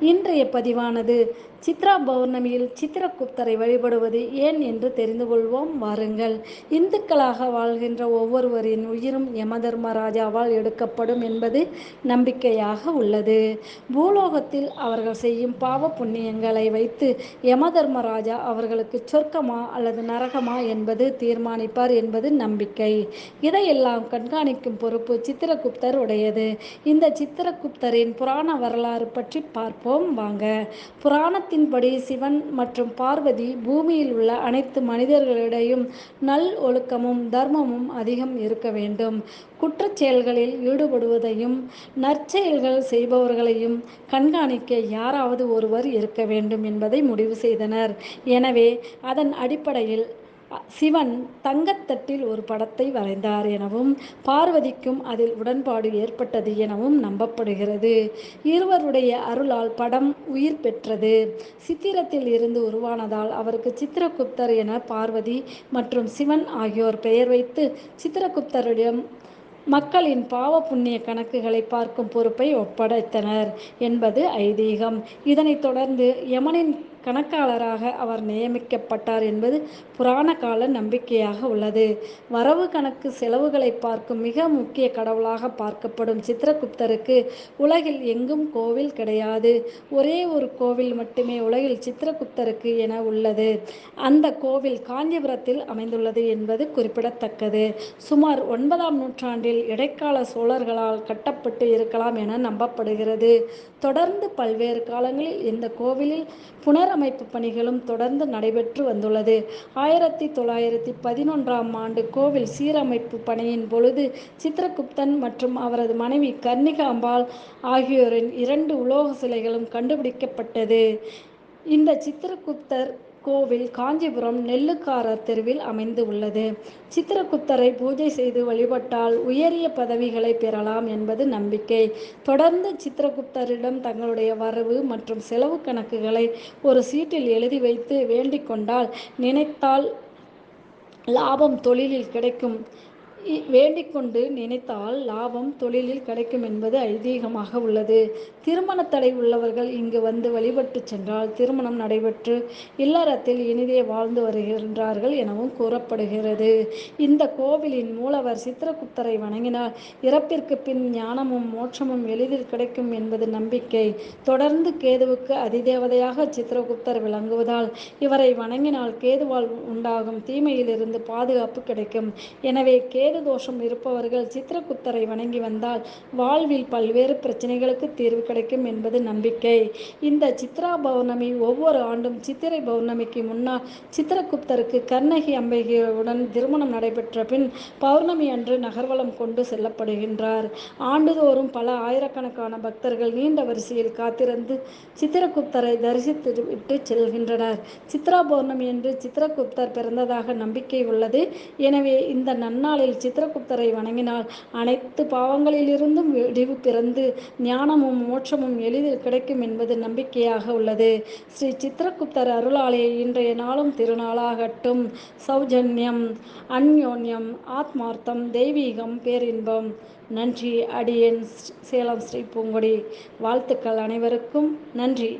இன்றைய பதிவானது சித்ரா பௌர்ணமியில் சித்திரகுப்தரை வழிபடுவது ஏன் என்று தெரிந்து கொள்வோம். வாருங்கள். இந்துக்களாக வாழ்கின்ற ஒவ்வொருவரின் உயிரும் யமதர்மராஜாவால் எடுக்கப்படும் என்பது நம்பிக்கையாக உள்ளது. பூலோகத்தில் அவர்கள் செய்யும் பாவ புண்ணியங்களை வைத்து யமதர்மராஜா அவர்களுக்கு சொர்க்கமா அல்லது நரகமா என்பது தீர்மானிப்பார் என்பது நம்பிக்கை. இதையெல்லாம் கண்காணிக்கும் பொறுப்பு சித்திரகுப்தர் உடையது இந்த சித்திரகுப்தரின் புராண வரலாறு பற்றி பார்ப்போம். வாங்க. புராணத்தின்படி சிவன் மற்றும் பார்வதி பூமியில் உள்ள அனைத்து மனிதர்களிடையும் நல் ஒழுக்கமும் தர்மமும் அதிகம் இருக்க வேண்டும். குற்றச் செயல்களில் ஈடுபடுவதையும் நற்செயல்கள் செய்பவர்களையும் கண்காணிக்க யாராவது ஒருவர் இருக்க வேண்டும் என்பதை முடிவு செய்தனர். எனவே அதன் அடிப்படையில் சிவன் தங்கத்தட்டில் ஒரு படத்தை வரைந்தார் எனவும் பார்வதிக்கும் அதில் உடன்பாடு ஏற்பட்டது எனவும் நம்பப்படுகிறது. இருவருடைய அருளால் படம் உயிர் பெற்றது. சித்திரத்தில் இருந்து உருவானதால் அவருக்கு சித்திரகுப்தர் என பார்வதி மற்றும் சிவன் ஆகியோர் பெயர் வைத்து சித்திரகுப்தரிடம் மக்களின் பாவ புண்ணிய கணக்குகளை பார்க்கும் பொறுப்பை ஒப்படைத்தனர் என்பது ஐதீகம். இதனைத் தொடர்ந்து யமனின் கணக்காளராக அவர் நியமிக்கப்பட்டார் என்பது புராண கால நம்பிக்கையாக உள்ளது. வரவு கணக்கு செலவுகளை பார்க்கும் மிக முக்கிய கடவுளாக பார்க்கப்படும் சித்திரகுப்தருக்கு உலகில் எங்கும் கோவில் கிடையாது. ஒரே ஒரு கோவில் மட்டுமே உலகில் சித்திரகுப்தருக்கு என உள்ளது. அந்த கோவில் காஞ்சிபுரத்தில் அமைந்துள்ளது என்பது குறிப்பிடத்தக்கது. சுமார் ஒன்பதாம் நூற்றாண்டில் இடைக்கால சோழர்களால் கட்டப்பட்டு இருக்கலாம் என நம்பப்படுகிறது. தொடர்ந்து பல்வேறு காலங்களில் இந்த கோவிலில் புனர் புனரமைப்பு பணிகளும் தொடர்ந்து நடைபெற்று வந்துள்ளது. ஆயிரத்தி தொள்ளாயிரத்தி பதினொன்றாம் ஆண்டு கோவில் சீரமைப்பு பணியின் பொழுது சித்திரகுப்தன் மற்றும் அவரது மனைவி கர்ணிகாம்பாள் ஆகியோரின் இரண்டு உலோக சிலைகளும் கண்டுபிடிக்கப்பட்டது. இந்த சித்திரகுப்தர் கோவில் காஞ்சிபுரம் நெல்லுக்காரர் தெருவில் அமைந்து உள்ளது. சித்திரகுப்தரை பூஜை செய்து வழிபட்டால் உயரிய பதவிகளை பெறலாம் என்பது நம்பிக்கை. தொடர்ந்து சித்திரகுப்தரிடம் தங்களுடைய வரவு மற்றும் செலவு கணக்குகளை ஒரு சீட்டில் எழுதி வைத்து வேண்டிக் கொண்டால் நினைத்தால் லாபம் தொழிலில் கிடைக்கும். வேண்டிக்கொண்டு நினைத்தால் லாபம் தொழிலில் கிடைக்கும் என்பது ஐதீகமாக உள்ளது. திருமண தடை உள்ளவர்கள் இங்கு வந்து வழிபட்டு சென்றால் திருமணம் நடைபெற்று இல்லறத்தில் இனிதே வாழ்ந்து வருகின்றார்கள் எனவும் கூறப்படுகிறது. இந்த கோவிலின் மூலவர் சித்திரகுப்தரை வணங்கினால் இறப்பிற்கு பின் ஞானமும் மோட்சமும் எளிதில் கிடைக்கும் என்பது நம்பிக்கை. தொடர்ந்து கேதுவுக்கு அதிதேவதையாக சித்திரகுப்தர் விளங்குவதால் இவரை வணங்கினால் கேதுவால் உண்டாகும் தீமையிலிருந்து பாதுகாப்பு கிடைக்கும். எனவே கே கேது தோஷம் இருப்பவர்கள் சித்திரகுப்தரை வணங்கி வந்தால் வாழ்வில் பல்வேறு பிரச்சனைகளுக்கு தீர்வு கிடைக்கும் என்பது நம்பிக்கை. இந்த சித்ரா பௌர்ணமி ஒவ்வொரு ஆண்டும் சித்திரை பௌர்ணமிக்கு முன்னால் சித்திரகுப்தருக்கு கர்ணகி அம்பிகையுடன் திருமணம் நடைபெற்ற பின் பௌர்ணமி அன்று நகர்வலம் கொண்டு செல்லப்படுகின்றார். ஆண்டுதோறும் பல ஆயிரக்கணக்கான பக்தர்கள் நீண்ட வரிசையில் காத்திருந்து சித்திரகுப்தரை தரிசித்து விட்டு செல்கின்றனர். சித்ரா பௌர்ணமி என்று சித்திரகுப்தர் பிறந்ததாக நம்பிக்கை உள்ளது. எனவே இந்த நன்னாளில் சித்திரகுப்தரை வணங்கினால் அனைத்து பாவங்களிலிருந்தும் விடிவு பிறந்து ஞானமும் மோட்சமும் எளிதில் கிடைக்கும் என்பது நம்பிக்கையாக உள்ளது. ஸ்ரீ சித்திரகுப்தர் அருளாலே இன்றைய நாளும் திருநாளாகட்டும். சௌஜன்யம் அந்யோன்யம் ஆத்மார்த்தம் தெய்வீகம் பேரின்பம். நன்றி. அடியேன். சேலம் ஸ்ரீ பூங்கொடி. வாழ்த்துக்கள் அனைவருக்கும். நன்றி.